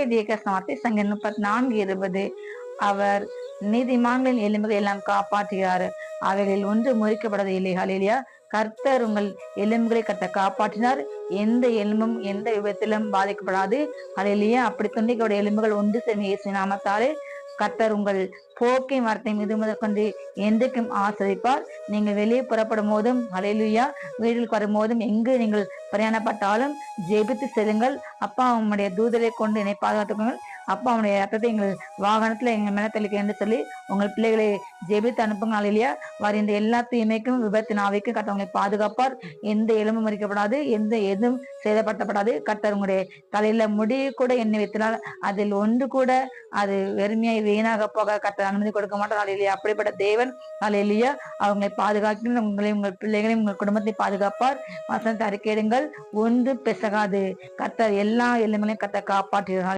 இதே தீர்க்க வார்த்தை சங்க முப்பத்தி நான்கு இருபது அவர் நீதிமான்களின் எலும்புகளை எல்லாம் காப்பாற்றுகிறார் அவைகளில் ஒன்று முறிக்கப்படாத இல்லை. ஹalleluya. கர்த்தர் உங்கள் எலும்புகளை கட்ட காப்பாற்றினார். எந்த எலும்பும் எந்த விபத்திலும் பாதிக்கப்படாது. ஹalleluya. அப்படி துண்டிக்கக்கூடிய எலும்புகள் ஒன்று சேர்ந்து இயேசு நாமத்தாலே. கர்த்தர் உங்கள் போக்கை மரத்தை மீது முதற்கொண்டு என்றைக்கும் ஆசிரிப்பார் நீங்கள் வெளியே புறப்படும் போதும் அலையிலுயா வீடுகளுக்கு வரும்போதும் எங்கு நீங்கள் பிரயாணப்பட்டாலும் ஜெபித்து செல்லுங்கள். அப்பா உங்களுடைய தூதரை கொண்டு என்னை பாதுகாத்துக்கொள்ளுங்கள் அப்போ அவனுடைய ரத்தத்தை எங்கள் வாகனத்தில் எங்கள் மேல தெளிக்க என்று சொல்லி உங்கள் பிள்ளைகளை ஜெபித்து அனுப்புங்க அலையிலியா இந்த எல்லா தீமைக்கும் விபத்து நாவைக்கும் கர்த்தர் பாதுகாப்பார். எந்த எலும்பும் மறிக்கப்படாது எந்த எதுவும் சேதப்படுத்தப்படாது. கர்த்தர் உங்களுடைய தலையில முடி கூட எண்ணெய் வைத்தினால் அதில் ஒன்று கூட அது வெறுமையாய் வீணாக போக கர்த்தர் அனுமதி கொடுக்க மாட்டார். அலையிலியா அப்படிப்பட்ட தேவன் அலையிலியா அவங்களை பாதுகாக்கணும் உங்களையும் உங்கள் பிள்ளைகளையும் உங்கள் குடும்பத்தை பாதுகாப்பார். வசனத்தை அறிக்கையிடுங்கள். ஒன்று பெசகாது. கர்த்தர் எல்லா எலும்புகளையும் கர்த்தர் காப்பாற்றுகிறார்.